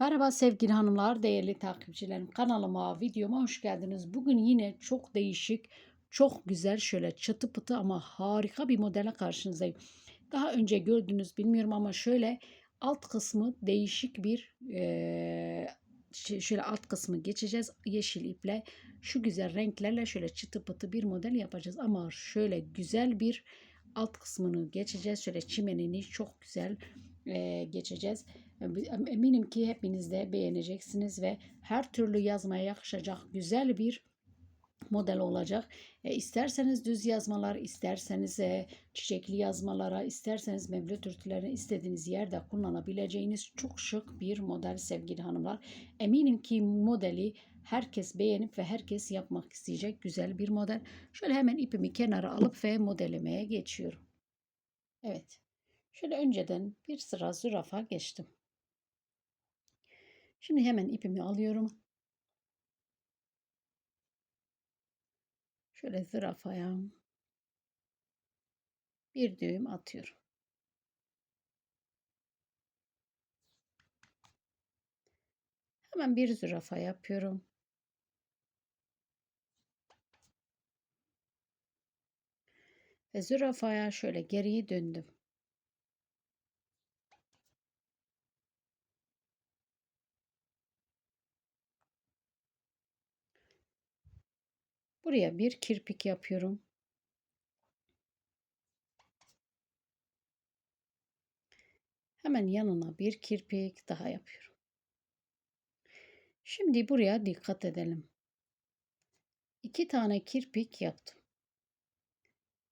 Merhaba sevgili hanımlar, değerli takipçilerim. Kanalıma, videoma hoş geldiniz. Bugün yine çok değişik, çok güzel şöyle çıtı pıtı ama harika bir modele karşınızdayım. Daha önce gördünüz bilmiyorum ama şöyle alt kısmı değişik bir şöyle alt kısmı geçeceğiz yeşil iple. Şu güzel renklerle şöyle çıtı pıtı bir model yapacağız ama şöyle güzel bir alt kısmını geçeceğiz. Şöyle çimenini çok güzel eee, geçeceğiz. Eminim ki hepiniz de beğeneceksiniz ve her türlü yazmaya yakışacak güzel bir model olacak. E, isterseniz düz yazmalar, isterseniz e, çiçekli yazmalara, isterseniz mevlüt örtülerini istediğiniz yerde kullanabileceğiniz çok şık bir model sevgili hanımlar. Eminim ki modeli herkes beğenip ve herkes yapmak isteyecek güzel bir model. Şöyle hemen ipimi kenara alıp ve modelemeye geçiyorum. Evet. Şöyle önceden bir sıra zürafa geçtim. Şimdi hemen ipimi alıyorum. Şöyle zürafaya bir düğüm atıyorum. Hemen bir zürafa yapıyorum. Ve zürafaya şöyle geriye döndüm. Buraya bir kirpik yapıyorum. Hemen yanına bir kirpik daha yapıyorum. Şimdi buraya dikkat edelim. İki tane kirpik yaptım.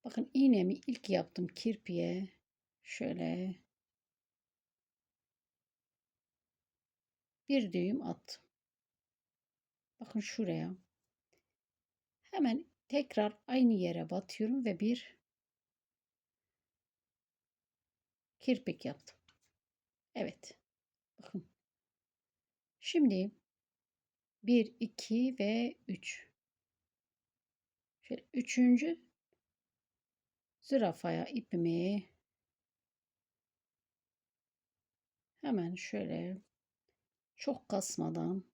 Bakın iğnemi ilk yaptım kirpiğe. Şöyle bir düğüm attım. Bakın şuraya. Hemen tekrar aynı yere batıyorum ve bir kirpik yaptım. Evet. Bakın. Şimdi 1, 2 ve 3. Şöyle üçüncü zürafaya ipimi hemen şöyle çok kasmadan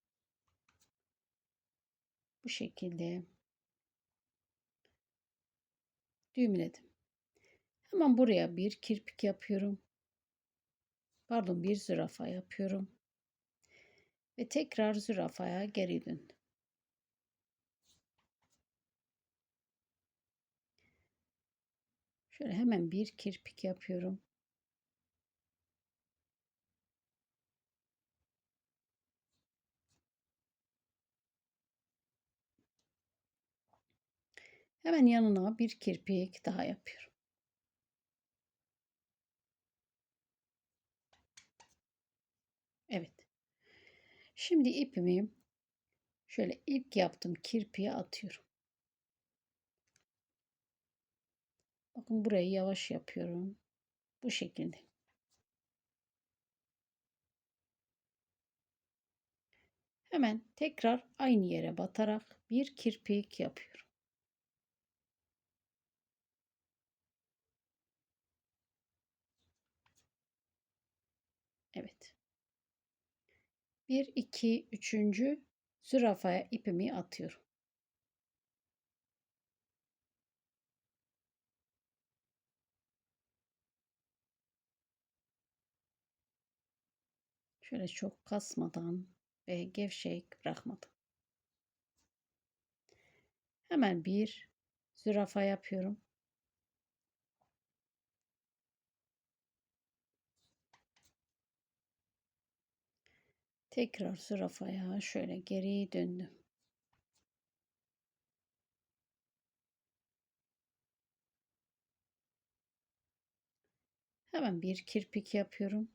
bu şekilde düğümledim. Hemen buraya bir kirpik yapıyorum. Pardon bir zürafa yapıyorum. Ve tekrar zürafaya geri döndüm. Şöyle hemen bir kirpik yapıyorum. Hemen yanına bir kirpik daha yapıyorum. Evet. Şimdi ipimi şöyle ilk yaptım kirpiğe atıyorum. Bakın burayı yavaş yapıyorum. Bu şekilde. Hemen tekrar aynı yere batarak bir kirpik yapıyorum. Evet. 1 2 3. zürafaya ipimi atıyorum. Şöyle çok kasmadan ve gevşek bırakmadan. Hemen bir zürafa yapıyorum. Tekrar zürafaya şöyle geri döndüm. Hemen bir kirpik yapıyorum.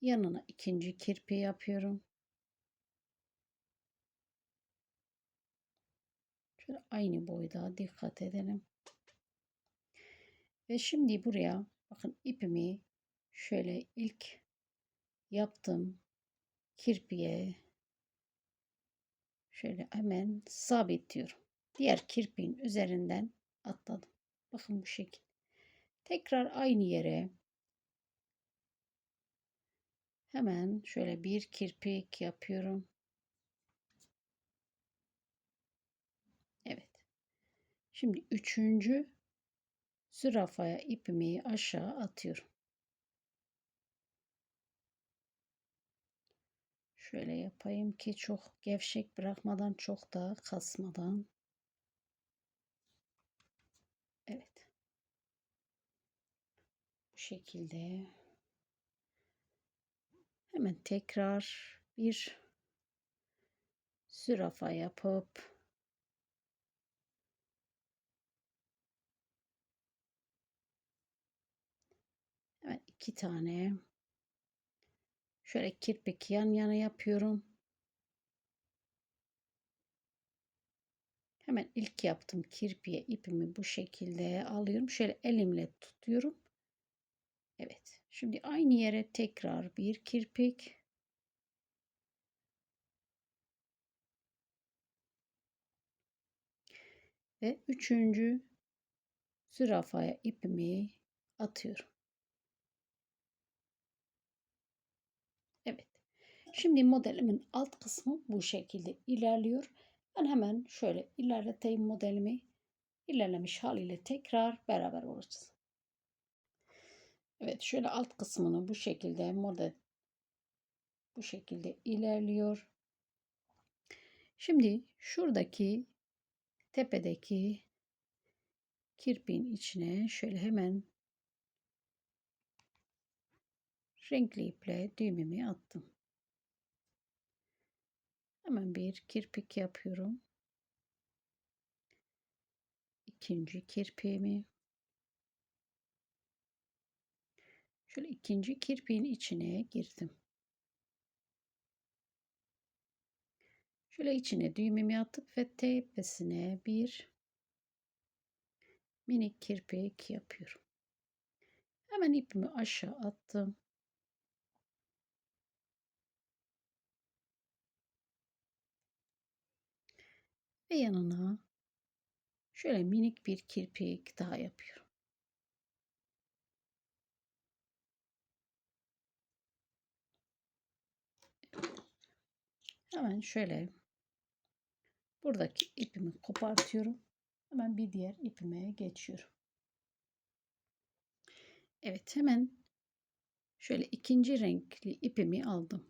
Yanına ikinci kirpi yapıyorum. Şöyle aynı boyda dikkat edelim. Ve şimdi buraya bakın ipimi şöyle ilk yaptım kirpiye şöyle hemen sabitliyorum. Diğer kirpiğin üzerinden atladım. Bakın bu şekilde. Tekrar aynı yere Hemen şöyle bir kirpik yapıyorum. Evet. Şimdi üçüncü zürafaya ipimi aşağı atıyorum. Şöyle yapayım ki çok gevşek bırakmadan çok da kasmadan. Evet. Bu şekilde. Hemen tekrar bir zürafa yapıp hemen iki tane şöyle kirpik yan yana yapıyorum. Hemen ilk yaptığım kirpiye ipimi bu şekilde alıyorum. Şöyle elimle tutuyorum. Evet. Şimdi aynı yere tekrar bir kirpik. Ve üçüncü zürafaya ipimi atıyorum. Evet. Şimdi modelimin alt kısmı bu şekilde ilerliyor. Ben hemen şöyle ilerleteyim modelimi. İlerlemiş haliyle tekrar beraber olacağız. Evet şöyle alt kısmını bu şekilde model bu şekilde ilerliyor. Şimdi şuradaki tepedeki kirpiğin içine şöyle hemen renkli iple düğümümü attım. Hemen bir kirpik yapıyorum. İkinci kirpiğimi şöyle ikinci kirpiğin içine girdim. Şöyle içine düğümümü atıp ve tepesine bir minik kirpik yapıyorum. Hemen ipimi aşağı attım. Ve yanına şöyle minik bir kirpik daha yapıyorum. Hemen şöyle buradaki ipimi kopartıyorum. Hemen bir diğer ipime geçiyorum. Evet hemen şöyle ikinci renkli ipimi aldım.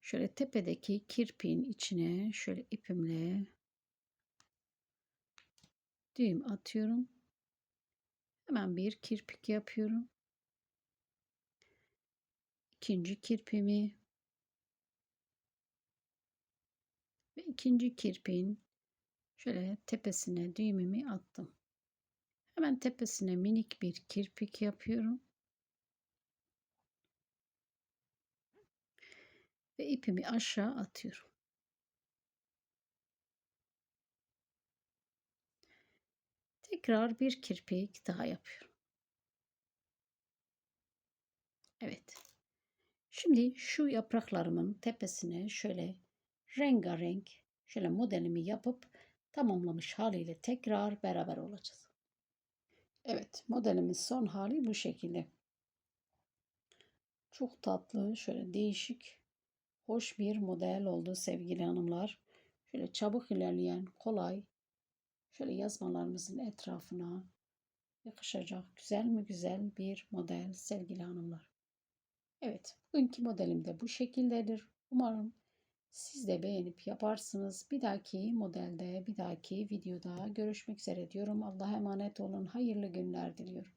Şöyle tepedeki kirpiğin içine şöyle ipimle düğüm atıyorum. Hemen bir kirpik yapıyorum. İkinci kirpimi ve ikinci kirpiğin şöyle tepesine düğümümü attım. Hemen tepesine minik bir kirpik yapıyorum. Ve ipimi aşağı atıyorum. Tekrar bir kirpik daha yapıyorum. Evet. Şimdi şu yapraklarımın tepesine şöyle rengarenk şöyle modelimi yapıp tamamlamış haliyle tekrar beraber olacağız. Evet modelimiz son hali bu şekilde. Çok tatlı şöyle değişik hoş bir model oldu sevgili hanımlar. Şöyle çabuk ilerleyen kolay şöyle yazmalarımızın etrafına yakışacak güzel mi güzel bir model sevgili hanımlar. Evet bugünkü modelim de bu şekildedir. Umarım siz de beğenip yaparsınız. Bir dahaki modelde, bir dahaki videoda görüşmek üzere diyorum. Allah'a emanet olun. Hayırlı günler diliyorum.